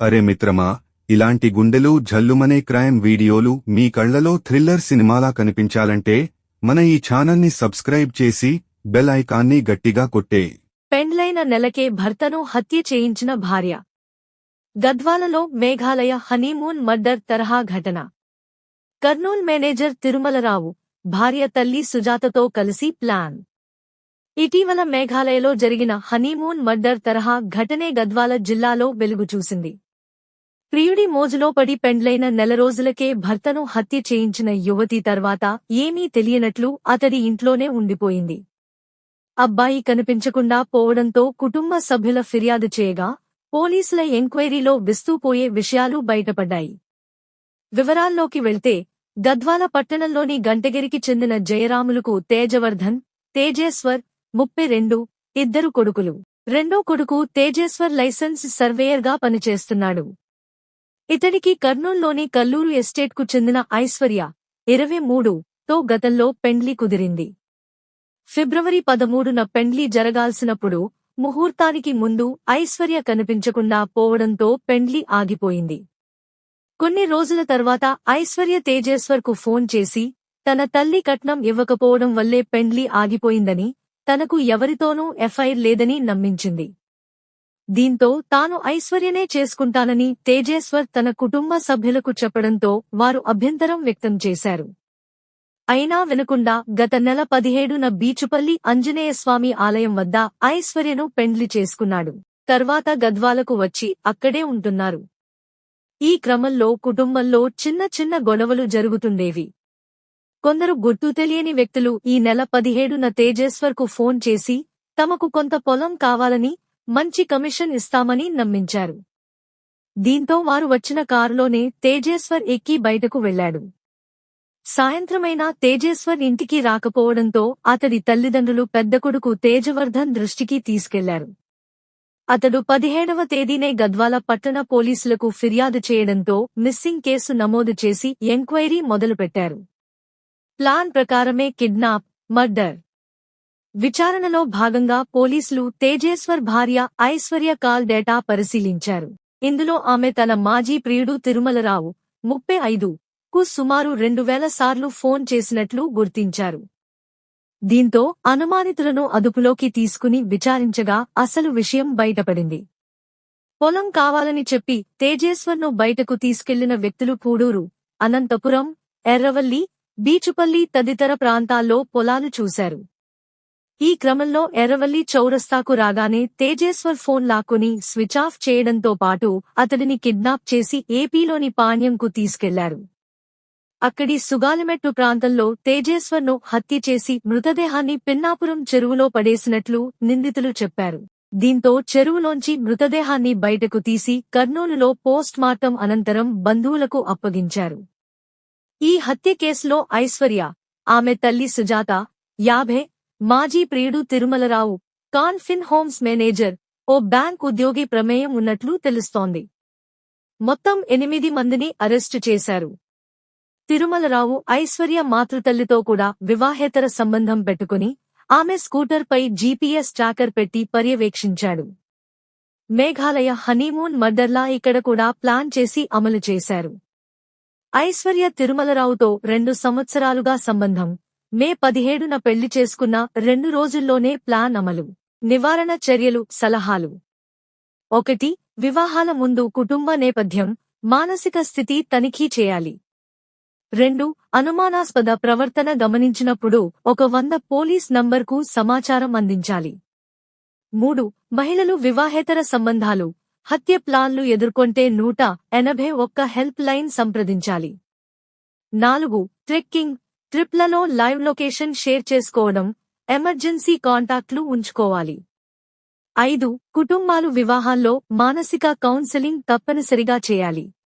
అరే మిత్రమా ఇలాంటి గుండెలు జల్లుమనే క్రైమ్ వీడియోలు మీ కళ్ళలో థ్రిల్లర్ సినిమాలా కనిపించాలంటే మన ఈ ఛానల్ని సబ్స్క్రైబ్ చేసి బెల్ ఐకాన్ని గట్టిగా కొట్టే. పెండ్లైన నెలకే భర్తను హత్య చేయించిన భార్య. గద్వాలలో మేఘాలయ హనీమూన్ మర్డర్ తరహా ఘటన. కర్నూల్ మేనేజర్ తిరుమలరావు భార్య తల్లి సుజాతతో కలిసి ప్లాన్. ఇటీవల మేఘాలయలో జరిగిన హనీమూన్ మర్డర్ తరహా ఘటనే గద్వాల జిల్లాలో వెలుగు చూసింది ప్రియుడి మోజులో పడి పెండ్లైన నెల రోజులకే భర్తను హత్య చేయించిన యువతి తర్వాత ఏమీ తెలియనట్లు అతడి ఇంట్లోనే ఉండిపోయింది. అబ్బాయి కనిపించకుండా పోవడంతో కుటుంబ సభ్యుల ఫిర్యాదు చేయగా పోలీసుల ఎంక్వైరీలో విస్తూపోయే విషయాలు బయటపడ్డాయి. వివరాల్లోకి వెళ్తే గద్వాల పట్టణంలోని గంటగిరికి చెందిన జయరాములకు తేజవర్ధన్ తేజేశ్వర్ ముప్పై రెండు ఇద్దరు కొడుకులు. రెండో కొడుకు తేజేశ్వర్ లైసెన్స్ సర్వేయర్గా పనిచేస్తున్నాడు. ఇతడికి కర్నూల్లోని కల్లూరు ఎస్టేట్కు చెందిన ఐశ్వర్య ఇరవై మూడు తో గతంలో పెండ్లి కుదిరింది. ఫిబ్రవరి పదమూడున పెండ్లి జరగాల్సినప్పుడు ముహూర్తానికి ముందు ఐశ్వర్య కనిపించకుండా పోవడంతో పెండ్లి ఆగిపోయింది. కొన్ని రోజుల తర్వాత ఐశ్వర్య తేజేశ్వర్కు ఫోన్ చేసి తన తల్లి కట్నం ఇవ్వకపోవడం వల్లే పెండ్లి ఆగిపోయిందని తనకు ఎవరితోనూ ఎఫ్ఐఆర్ లేదని నమ్మించింది. దీంతో తాను ఐశ్వర్యనే చేసుకుంటానని తేజేశ్వర్ తన కుటుంబ సభ్యులకు చెప్పడంతో వారు అభ్యంతరం వ్యక్తం చేశారు. అయినా వినకుండా గత నెల పదిహేడున బీచుపల్లి ఆంజనేయస్వామి ఆలయం వద్ద ఐశ్వర్యను పెండ్లి చేసుకున్నాడు. తర్వాత గద్వాలకు వచ్చి అక్కడే ఉంటున్నారు. ఈ క్రమంలో కుటుంబంలో చిన్న చిన్న గొడవలు జరుగుతుండేవి. కొందరు గుర్తు తెలియని వ్యక్తులు ఈ నెల పదిహేడున తేజేశ్వర్కు ఫోన్ చేసి తమకు కొంత పొలం కావాలని మంచి కమిషన్ ఇస్తామని నమ్మించారు. దీంతో వారు వచ్చిన కారులోనే తేజేశ్వర్ ఎక్కి బయటకు వెళ్ళాడు సాయంత్రమైనా తేజేశ్వర్ ఇంటికి రాకపోవడంతో అతడి తల్లిదండ్రులు పెద్ద కొడుకు తేజవర్ధన్ దృష్టికి తీసుకెళ్ళారు. అతడు పదిహేడవ తేదీనే గద్వాల పట్టణ పోలీసులకు ఫిర్యాదు చేయడంతో మిస్సింగ్ కేసు నమోదు చేసి ఎంక్వైరీ మొదలుపెట్టారు. ప్లాన్ ప్రకారమే కిడ్నాప్ మర్డర్ విచారణలో భాగంగా పోలీసులు తేజేశ్వర్ భార్య ఐశ్వర్య కాల్ డేటా పరిశీలించారు. ఇందులో ఆమె తన మాజీ ప్రియుడు తిరుమలరావు ముప్పై ఐదు కు సుమారు రెండు వేల సార్లు ఫోన్ చేసినట్లు గుర్తించారు. దీంతో అనుమానితులను అదుపులోకి తీసుకుని విచారించగా అసలు విషయం బయటపడింది. పొలం కావాలని చెప్పి తేజేశ్వర్ను బయటకు తీసుకెళ్ళిన వ్యక్తులు పూడూరు అనంతపురం ఎర్రవల్లి బీచుపల్లి తదితర ప్రాంతాల్లో పొలాలు చూశారు. ఈ క్రమంలో ఎర్రవల్లి చౌరస్తాకు రాగానే తేజేశ్వర్ ఫోన్ లాక్కుని స్విచ్ ఆఫ్ చేయడంతో పాటు అతడిని కిడ్నాప్ చేసి ఏపీలోని పాణ్యంకు తీసుకెళ్ళారు. అక్కడి సుగాలిమెట్టు ప్రాంతంలో తేజేశ్వర్ను హత్య చేసి మృతదేహాన్ని పిన్నాపురం చెరువులో పడేసినట్లు నిందితులు చెప్పారు. దీంతో చెరువులోంచి మృతదేహాన్ని బయటకు తీసి కర్నూలులో పోస్ట్మార్టం అనంతరం బంధువులకు అప్పగించారు. ఈ హత్య కేసులో ఐశ్వర్య ఆమె తల్లి సుజాత యాభై మాజీ ప్రియుడు తిరుమలరావు కాన్ఫిన్ హోమ్స్ మేనేజర్ ఓ బ్యాంక్ ఉద్యోగి ప్రమేయం ఉన్నట్లు తెలుస్తోంది. మొత్తం ఎనిమిది మందిని అరెస్టు చేశారు. తిరుమలరావు ఐశ్వర్య మాతృతల్లితో కూడా వివాహేతర సంబంధం పెట్టుకుని ఆమె స్కూటర్పై జీపీఎస్ ట్రాకర్ పెట్టి పర్యవేక్షించాడు. మేఘాలయ హనీమూన్ మర్డర్లా ఇక్కడ కూడా ప్లాన్ చేసి అమలు చేశారు. ఐశ్వర్య తిరుమలరావుతో రెండు సంవత్సరాలుగా సంబంధం మే పదిహేడున పెళ్ళి చేసుకున్న రెండు రోజుల్లోనే ప్లాన్ అమలు. నివారణ చర్యలు సలహాలు. ఒకటి వివాహాల ముందు కుటుంబ నేపథ్యం మానసిక స్థితి తనిఖీ చేయాలి. రెండు అనుమానాస్పద ప్రవర్తన గమనించినప్పుడు ఒక వంద పోలీస్ నంబర్కు సమాచారం అందించాలి. మూడు మహిళలు వివాహేతర సంబంధాలు హత్య ప్లాన్లు ఎదుర్కొంటే నూట ఎనభై ఒక్క హెల్ప్ లైన్ సంప్రదించాలి. నాలుగు ట్రెక్కింగ్ ట్రిప్లలో లైవ్ లొకేషన్ షేర్ చేసుకోవడం ఎమర్జెన్సీ కాంటాక్ట్లు ఉంచుకోవాలి. ఐదు కుటుంబాలు వివాహాల్లో మానసిక కౌన్సెలింగ్ తప్పనిసరిగా చేయాలి.